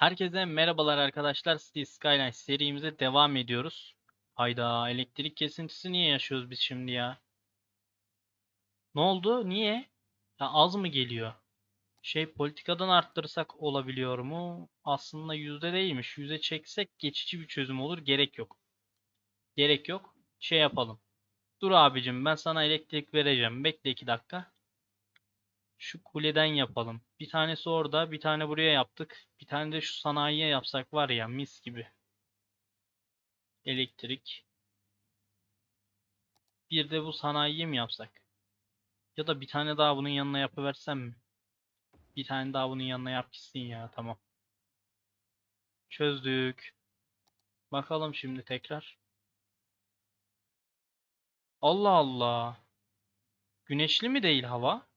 Herkese merhabalar arkadaşlar. City Skyline serimize devam ediyoruz. Hayda elektrik kesintisi niye yaşıyoruz biz şimdi ya? Ne oldu? Niye? Ya az mı geliyor? Şey politikadan arttırsak olabiliyor mu? Aslında yüzde değilmiş. Yüze çeksek geçici bir çözüm olur. Gerek yok. Gerek yok. Şey yapalım. Dur abicim ben sana elektrik vereceğim. Bekle iki dakika. Şu kuleden yapalım. Bir tanesi orada, bir tane buraya yaptık. Bir tane de şu sanayiye yapsak var ya mis gibi. Elektrik. Bir de bu sanayiye mi yapsak? Ya da bir tane daha bunun yanına yapıversem mi? Bir tane daha bunun yanına yap gitsin ya tamam. Çözdük. Bakalım şimdi tekrar. Allah Allah. Güneşli mi değil hava?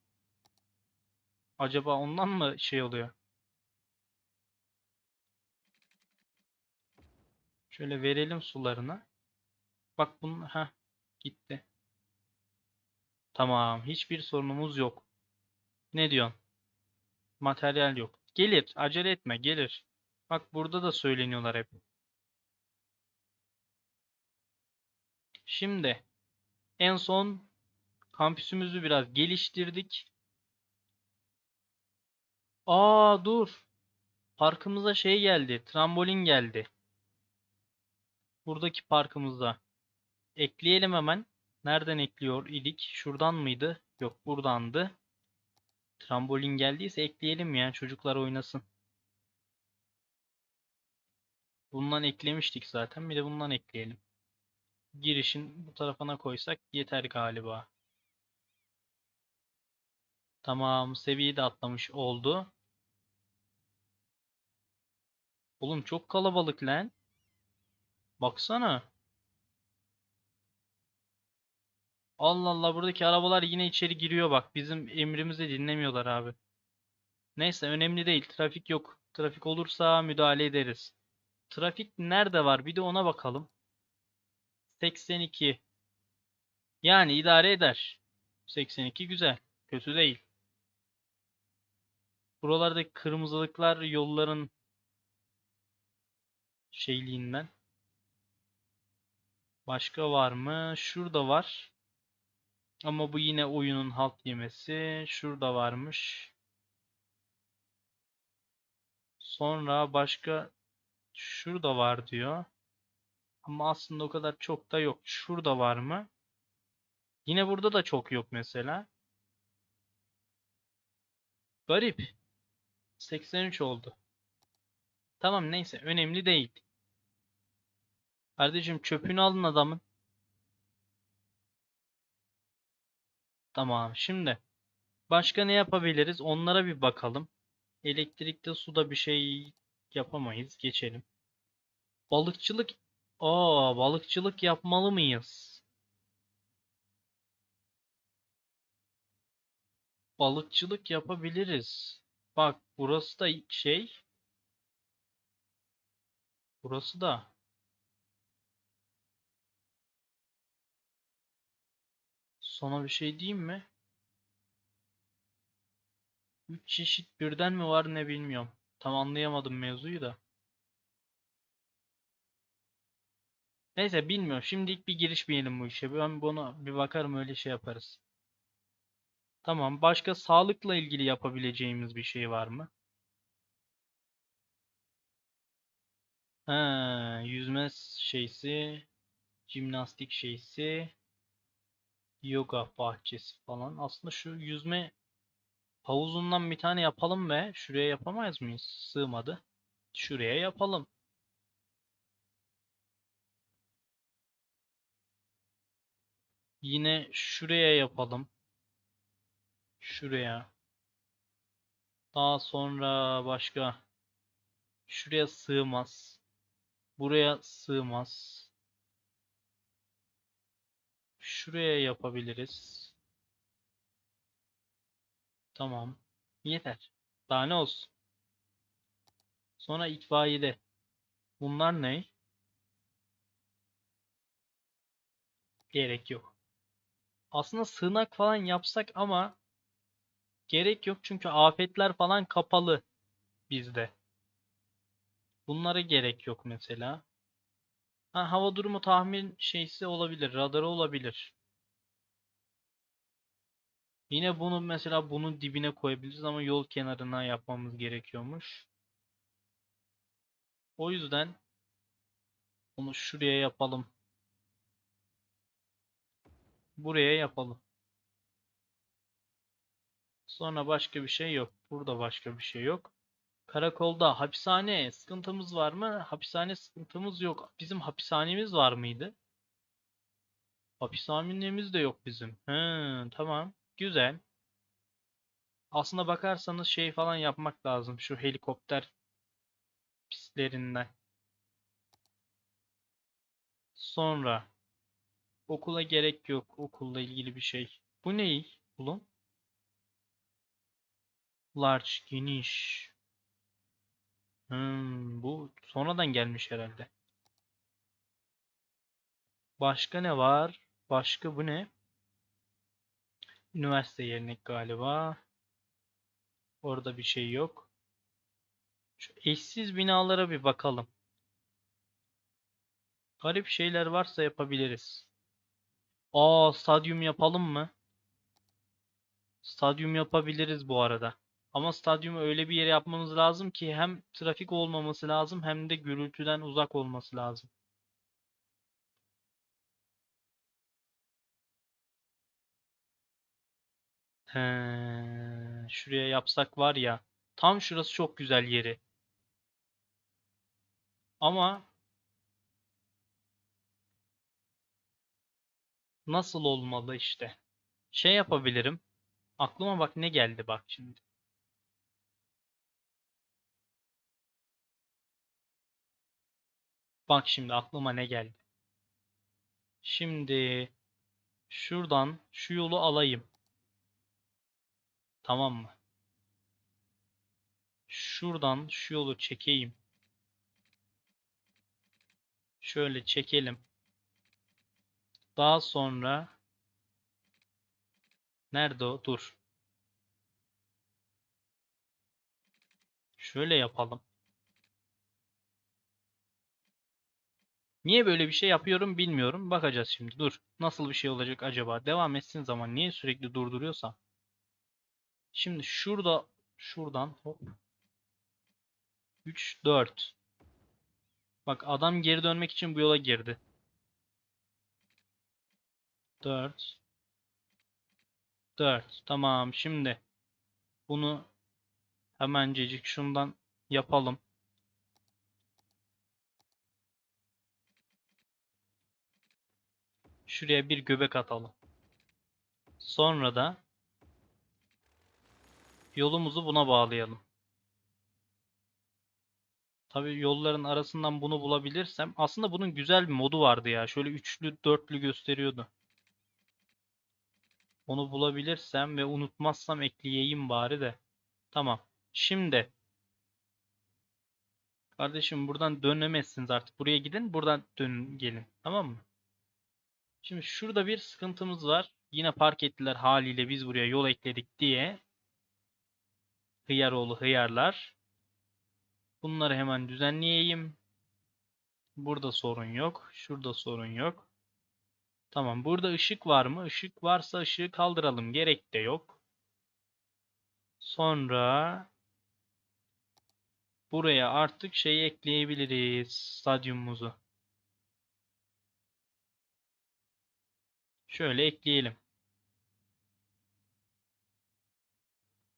Acaba ondan mı şey oluyor? Şöyle verelim sularını. Bak bunun ha gitti. Tamam, hiçbir sorunumuz yok. Ne diyorsun? Materyal yok. Gelir, acele etme, gelir. Bak burada da söyleniyorlar hep. Şimdi en son kampüsümüzü biraz geliştirdik. Aa dur. Parkımıza şey geldi. Trambolin geldi. Buradaki parkımıza. Ekleyelim hemen. Nereden ekliyor idik? Şuradan mıydı? Yok buradandı. Trambolin geldiyse ekleyelim ya. Çocuklar oynasın. Bundan eklemiştik zaten. Bir de bundan ekleyelim. Girişin bu tarafına koysak yeter galiba. Tamam. Seviyeyi de atlamış oldu. Oğlum çok kalabalık lan. Baksana. Allah Allah buradaki arabalar yine içeri giriyor bak. Bizim emrimizi dinlemiyorlar abi. Neyse önemli değil. Trafik yok. Trafik olursa müdahale ederiz. Trafik nerede var? Bir de ona bakalım. 82. Yani idare eder. 82 güzel. Kötü değil. Buralardaki kırmızılıklar yolların şeyliğinden. Başka var mı? Şurada var. Ama bu yine oyunun halt yemesi. Şurada varmış. Sonra başka şurada var diyor. Ama aslında o kadar çok da yok. Şurada var mı? Yine burada da çok yok mesela. Garip. 83 oldu. Tamam neyse önemli değil. Kardeşim çöpünü alın adamın. Tamam şimdi. Başka ne yapabiliriz? Onlara bir bakalım. Elektrikte suda bir şey yapamayız. Geçelim. Balıkçılık. Aa, balıkçılık yapmalı mıyız? Balıkçılık yapabiliriz. Bak burası da şey. Burası da. Sana bir şey diyeyim mi? Üç çeşit birden mi var ne bilmiyorum. Tam anlayamadım mevzuyu da. Neyse bilmiyorum. Şimdilik bir girişmeyelim bu işe. Ben bunu bir bakarım öyle şey yaparız. Tamam. Başka sağlıkla ilgili yapabileceğimiz bir şey var mı? Ha, yüzme şeysi, jimnastik şeysi, yoga bahçesi falan. Aslında şu yüzme havuzundan bir tane yapalım ve şuraya yapamayız mıyız? Sığmadı. Şuraya yapalım. Yine şuraya yapalım. Şuraya. Daha sonra başka. Şuraya sığmaz. Buraya sığmaz. Şuraya yapabiliriz. Tamam. Yeter. Daha ne olsun? Sonra itfaiyede. Bunlar ne? Gerek yok. Aslında sığınak falan yapsak ama gerek yok çünkü afetler falan kapalı bizde. Bunlara gerek yok mesela. Ha, hava durumu tahmin şeysi olabilir. Radarı olabilir. Yine bunu mesela bunun dibine koyabiliriz ama yol kenarına yapmamız gerekiyormuş. O yüzden onu şuraya yapalım. Buraya yapalım. Sonra başka bir şey yok. Burada başka bir şey yok. Karakolda hapishane sıkıntımız var mı? Hapishane sıkıntımız yok. Bizim hapishanemiz var mıydı? Hapishanemiz de yok bizim. Hı, tamam. Güzel. Aslında bakarsanız şey falan yapmak lazım. Şu helikopter pistlerinden. Sonra okula gerek yok. Okulla ilgili bir şey. Bu ne oğlum? Large, geniş. Hmm, bu sonradan gelmiş herhalde. Başka ne var? Başka bu ne? Üniversite yerine galiba. Orada bir şey yok. Şu eşsiz binalara bir bakalım. Garip şeyler varsa yapabiliriz. Aa, stadyum yapalım mı? Stadyum yapabiliriz bu arada. Ama stadyumu öyle bir yere yapmamız lazım ki hem trafik olmaması lazım hem de gürültüden uzak olması lazım. He, şuraya yapsak var ya. Tam şurası çok güzel yeri. Ama nasıl olmalı işte. Şey yapabilirim. Aklıma bak ne geldi bak şimdi. Bak şimdi aklıma ne geldi. Şimdi şuradan şu yolu alayım. Tamam mı? Şuradan şu yolu çekeyim. Şöyle çekelim. Daha sonra nerede o? Dur. Şöyle yapalım. Niye böyle bir şey yapıyorum bilmiyorum. Bakacağız şimdi. Dur. Nasıl bir şey olacak acaba? Devam etsin zaman. Niye sürekli durduruyorsa? Şimdi şurada şuradan hop 3 4 Bak adam geri dönmek için bu yola girdi. 4 4 Tamam şimdi bunu hemencecik şundan yapalım. Şuraya bir göbek atalım. Sonra da yolumuzu buna bağlayalım. Tabii yolların arasından bunu bulabilirsem aslında bunun güzel bir modu vardı ya. Şöyle üçlü, dörtlü gösteriyordu. Onu bulabilirsem ve unutmazsam ekleyeyim bari de. Tamam. Şimdi kardeşim buradan dönemezsiniz artık. Buraya gidin, buradan dönün gelin. Tamam mı? Şimdi şurada bir sıkıntımız var. Yine park ettiler haliyle biz buraya yol ekledik diye. Hıyaroğlu hıyarlar. Bunları hemen düzenleyeyim. Burada sorun yok. Şurada sorun yok. Tamam. Burada ışık var mı? Işık varsa ışığı kaldıralım. Gerek de yok. Sonra buraya artık şey ekleyebiliriz. Stadyumumuzu. Şöyle ekleyelim.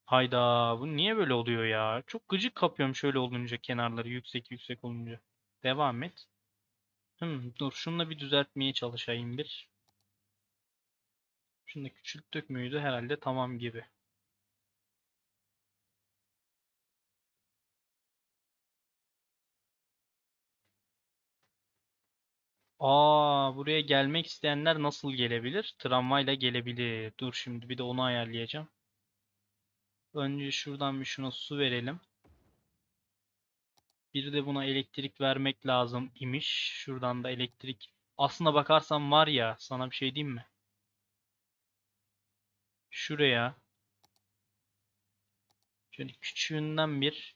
Hayda bu niye böyle oluyor ya? Çok gıcık kapıyorum şöyle olunca kenarları yüksek yüksek olunca. Devam et. Hmm, dur şununla bir düzeltmeye çalışayım bir. Şunu da küçülttük müydü? Herhalde tamam gibi. Aa, buraya gelmek isteyenler nasıl gelebilir? Tramvayla gelebilir. Dur şimdi bir de onu ayarlayacağım. Önce şuradan bir şuna su verelim. Bir de buna elektrik vermek lazım imiş. Şuradan da elektrik. Aslına bakarsan var ya sana bir şey diyeyim mi? Şuraya şöyle küçüğünden bir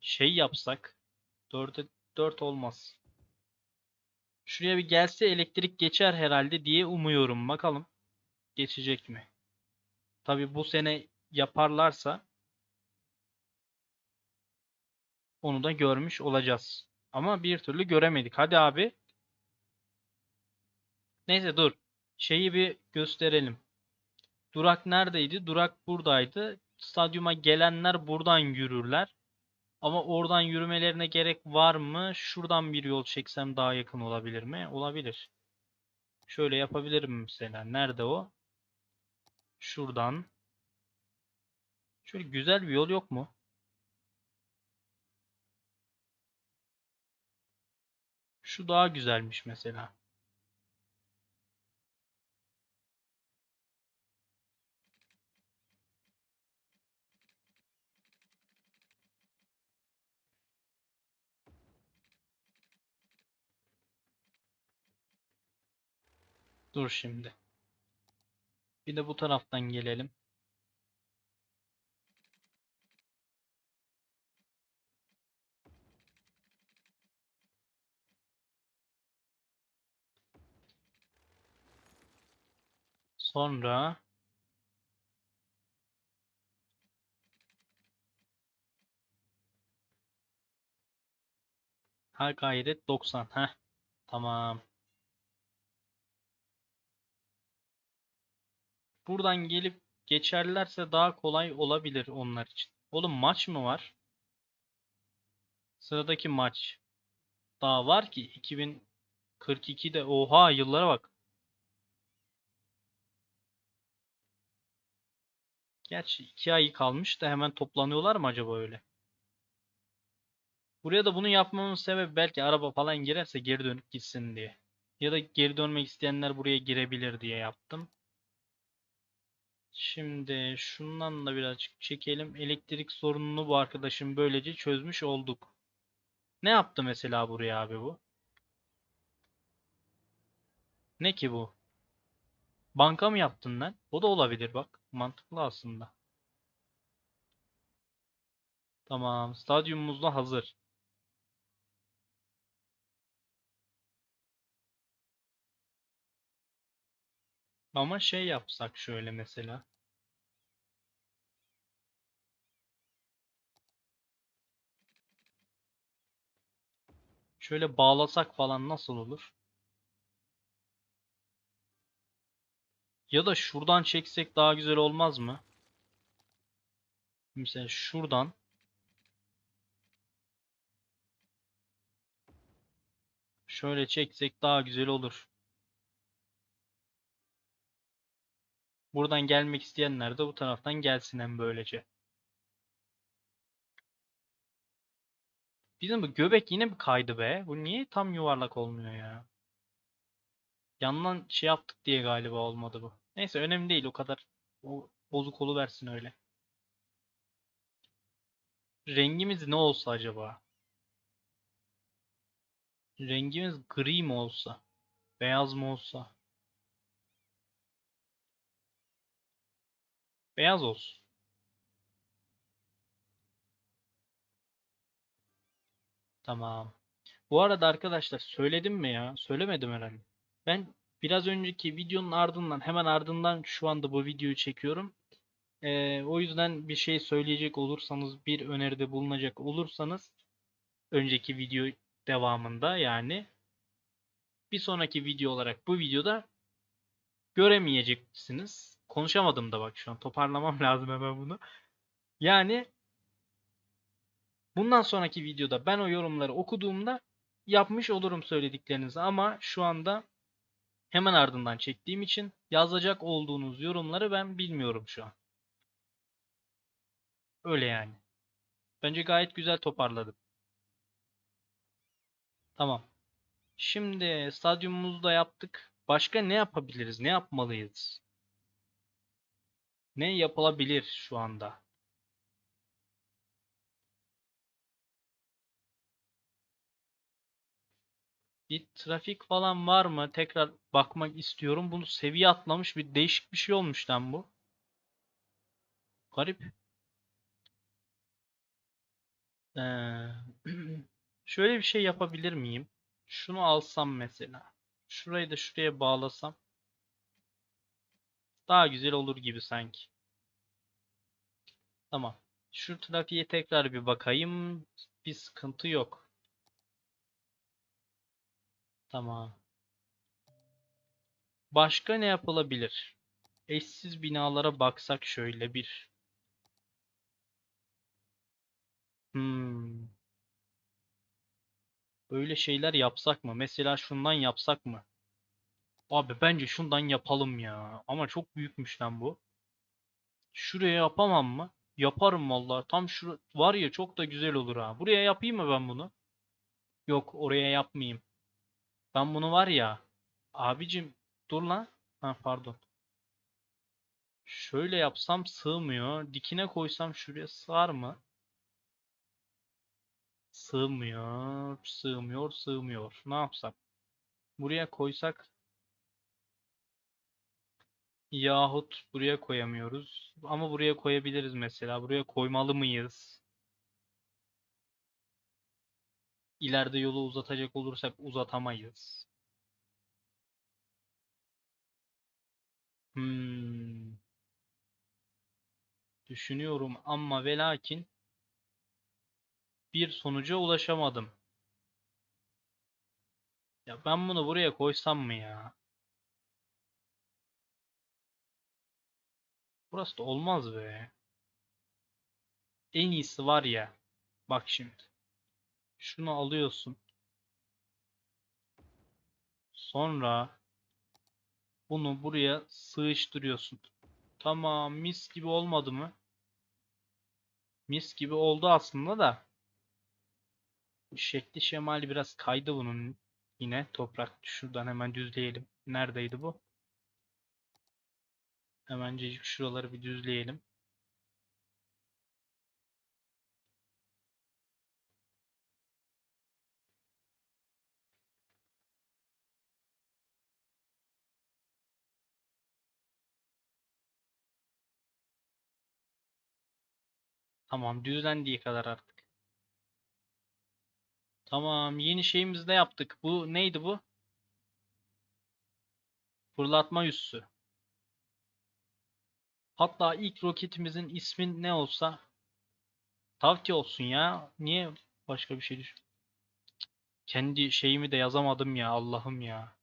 şey yapsak 4'e 4 olmaz. Şuraya bir gelse elektrik geçer herhalde diye umuyorum. Bakalım geçecek mi? Tabii bu sene yaparlarsa onu da görmüş olacağız. Ama bir türlü göremedik. Hadi abi. Neyse dur. Şeyi bir gösterelim. Durak neredeydi? Durak buradaydı. Stadyuma gelenler buradan yürürler. Ama oradan yürümelerine gerek var mı? Şuradan bir yol çeksem daha yakın olabilir mi? Olabilir. Şöyle yapabilirim mesela. Nerede o? Şuradan. Şöyle güzel bir yol yok mu? Şu daha güzelmiş mesela. Dur şimdi. Bir de bu taraftan gelelim. Sonra ha gayret 90. Heh. Tamam. Buradan gelip geçerlerse daha kolay olabilir onlar için. Oğlum maç mı var? Sıradaki maç. Daha var ki 2042'de oha yıllara bak. Gerçi 2 ay kalmış da hemen toplanıyorlar mı acaba öyle? Buraya da bunu yapmamın sebebi belki araba falan girerse geri dönüp gitsin diye. Ya da geri dönmek isteyenler buraya girebilir diye yaptım. Şimdi şundan da birazcık çekelim. Elektrik sorununu bu arkadaşım böylece çözmüş olduk. Ne yaptı mesela buraya abi bu? Ne ki bu? Banka mı yaptın lan? O da olabilir bak. Mantıklı aslında. Tamam. Stadyumumuz da hazır. Ama şey yapsak şöyle mesela. Şöyle bağlasak falan nasıl olur? Ya da şuradan çeksek daha güzel olmaz mı? Mesela şuradan şöyle çeksek daha güzel olur. Buradan gelmek isteyenler de bu taraftan gelsin hem böylece. Bizim bu göbek yine mi kaydı be? Bu niye tam yuvarlak olmuyor ya? Yandan şey yaptık diye galiba olmadı bu. Neyse önemli değil o kadar. O bozuk versin öyle. Rengimiz ne olsa acaba? Rengimiz gri mi olsa? Beyaz mı olsa? Beyaz olsun. Tamam. Bu arada arkadaşlar söyledim mi ya? Söylemedim herhalde. Ben biraz önceki videonun ardından hemen ardından şu anda bu videoyu çekiyorum. Ee, o yüzden bir şey söyleyecek olursanız bir öneride bulunacak olursanız önceki video devamında yani bir sonraki video olarak bu videoda göremeyeceksiniz. Konuşamadım da bak şu an toparlamam lazım hemen bunu. Yani bundan sonraki videoda ben o yorumları okuduğumda yapmış olurum söylediklerinizi ama şu anda hemen ardından çektiğim için yazacak olduğunuz yorumları ben bilmiyorum şu an. Öyle yani. Bence gayet güzel toparladım. Tamam. Şimdi stadyumumuzu da yaptık. Başka ne yapabiliriz? Ne yapmalıyız? Ne yapılabilir şu anda? Bir trafik falan var mı? Tekrar bakmak istiyorum. Bunu seviye atlamış bir değişik bir şey olmuş lan bu. Garip. Ee, şöyle bir şey yapabilir miyim? Şunu alsam mesela. Şurayı da şuraya bağlasam. Daha güzel olur gibi sanki. Tamam. Şu trafiğe tekrar bir bakayım. Bir sıkıntı yok. Tamam. Başka ne yapılabilir? Eşsiz binalara baksak şöyle bir. Hmm. Böyle şeyler yapsak mı? Mesela şundan yapsak mı? Abi bence şundan yapalım ya. Ama çok büyükmüş lan bu. Şuraya yapamam mı? Yaparım vallahi. Tam şu var ya çok da güzel olur ha. Buraya yapayım mı ben bunu? Yok oraya yapmayayım. Ben bunu var ya. Abicim dur lan. Ha pardon. Şöyle yapsam sığmıyor. Dikine koysam şuraya sığar mı? Sığmıyor. Sığmıyor. Sığmıyor. Ne yapsak? Buraya koysak Yahut buraya koyamıyoruz. Ama buraya koyabiliriz mesela. Buraya koymalı mıyız? İleride yolu uzatacak olursak uzatamayız. Hmm. Düşünüyorum ama ve lakin bir sonuca ulaşamadım. Ya ben bunu buraya koysam mı ya? Burası da olmaz be. En iyisi var ya. Bak şimdi. Şunu alıyorsun. Sonra bunu buraya sığıştırıyorsun. Tamam mis gibi olmadı mı? Mis gibi oldu aslında da. Şekli şemali biraz kaydı bunun. Yine toprak şuradan hemen düzleyelim. Neredeydi bu? Hemencecik şuraları bir düzleyelim. Tamam düzlendiği kadar artık. Tamam yeni şeyimizi de yaptık. Bu neydi bu? Fırlatma üssü. Hatta ilk roketimizin ismi ne olsa Tavki olsun ya. Niye başka bir şey düşün? Kendi şeyimi de yazamadım ya Allah'ım ya.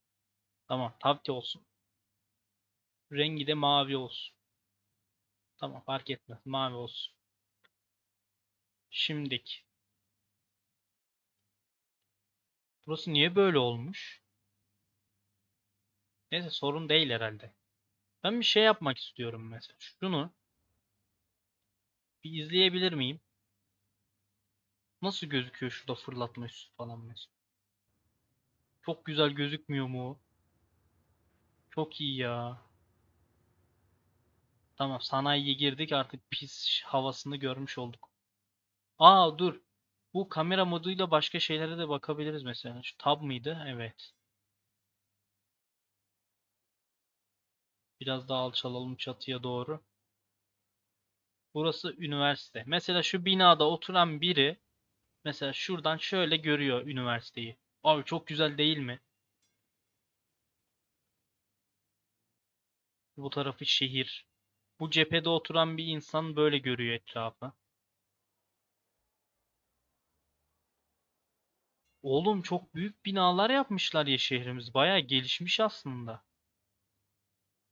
Tamam Tavki olsun. Rengi de mavi olsun. Tamam fark etmez. Mavi olsun. Şimdiki. Burası niye böyle olmuş? Neyse sorun değil herhalde. Ben bir şey yapmak istiyorum mesela. Şunu bir izleyebilir miyim? Nasıl gözüküyor şurada fırlatma üssü falan mesela. Çok güzel gözükmüyor mu? Çok iyi ya. Tamam sanayiye girdik artık pis havasını görmüş olduk. Aa dur. Bu kamera moduyla başka şeylere de bakabiliriz mesela. Şu tab mıydı? Evet. Biraz daha alçalalım çatıya doğru. Burası üniversite. Mesela şu binada oturan biri mesela şuradan şöyle görüyor üniversiteyi. Abi çok güzel değil mi? Bu tarafı şehir. Bu cephede oturan bir insan böyle görüyor etrafı. Oğlum çok büyük binalar yapmışlar ya şehrimiz. Bayağı gelişmiş aslında.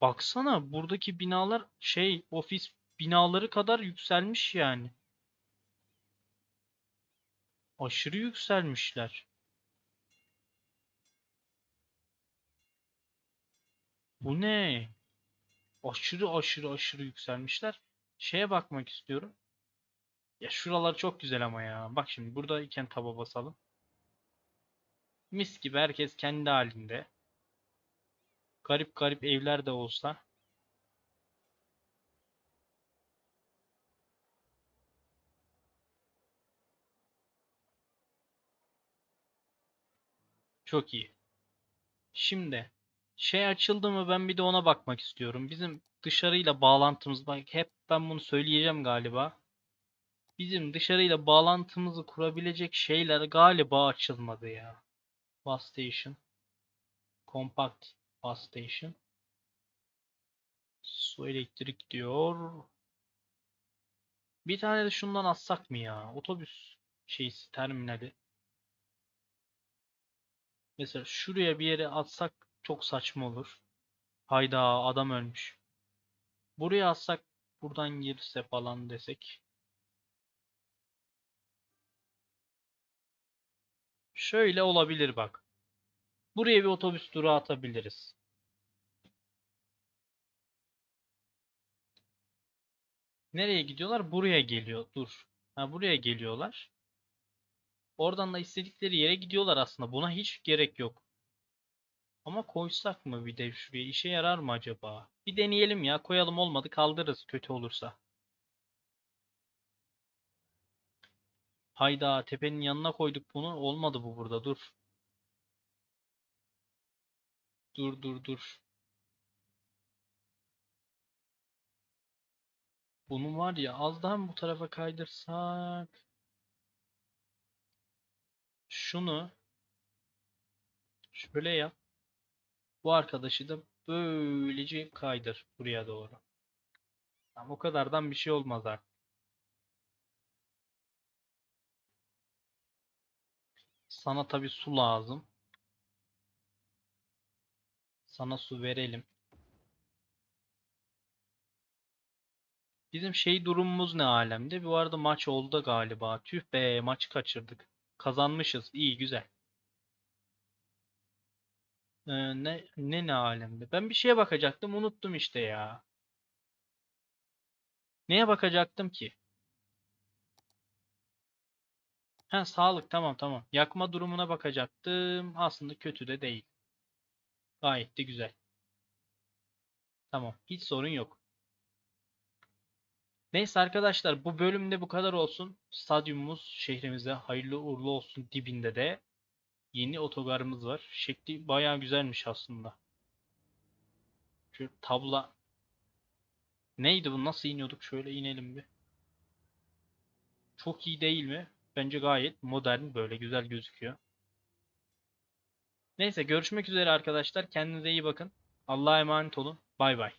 Baksana buradaki binalar şey ofis binaları kadar yükselmiş yani. Aşırı yükselmişler. Bu ne? Aşırı aşırı aşırı yükselmişler. Şeye bakmak istiyorum. Ya şuralar çok güzel ama ya. Bak şimdi buradayken taba basalım. Mis gibi herkes kendi halinde. Garip garip evler de olsa. Çok iyi. Şimdi şey açıldı mı ben bir de ona bakmak istiyorum. Bizim dışarıyla bağlantımız bak hep ben bunu söyleyeceğim galiba. bizim dışarıyla bağlantımızı kurabilecek şeyler galiba açılmadı ya. Bus station. Compact bus station. Su elektrik diyor. Bir tane de şundan atsak mı ya? Otobüs şeysi terminali. Mesela şuraya bir yere atsak çok saçma olur. Hayda adam ölmüş. Buraya atsak buradan girse falan desek. Şöyle olabilir bak. Buraya bir otobüs durağı atabiliriz. Nereye gidiyorlar? Buraya geliyor. Dur. Ha buraya geliyorlar. Oradan da istedikleri yere gidiyorlar aslında. Buna hiç gerek yok. Ama koysak mı bir de şuraya? İşe yarar mı acaba? Bir deneyelim ya. Koyalım olmadı kaldırırız kötü olursa. Hayda tepenin yanına koyduk bunu. Olmadı bu burada. Dur. Dur dur dur. Bunu var ya az daha mı bu tarafa kaydırsak? Şunu şöyle yap. Bu arkadaşı da böylece kaydır buraya doğru. Tamam, o kadardan bir şey olmaz artık. Sana tabii su lazım. Sana su verelim. Bizim şey durumumuz ne alemde? Bu arada maç oldu galiba. Tüh be maçı kaçırdık. Kazanmışız. İyi güzel. Ee, ne ne ne alemde? Ben bir şeye bakacaktım unuttum işte ya. Neye bakacaktım ki? Ha sağlık tamam tamam. Yakma durumuna bakacaktım. Aslında kötü de değil. Gayet de güzel. Tamam. Hiç sorun yok. Neyse arkadaşlar bu bölümde bu kadar olsun. Stadyumumuz şehrimize hayırlı uğurlu olsun dibinde de yeni otogarımız var. Şekli bayağı güzelmiş aslında. Şu tabla neydi bu? Nasıl iniyorduk? Şöyle inelim bir. Çok iyi değil mi? Bence gayet modern böyle güzel gözüküyor. Neyse görüşmek üzere arkadaşlar. Kendinize iyi bakın. Allah'a emanet olun. Bay bay.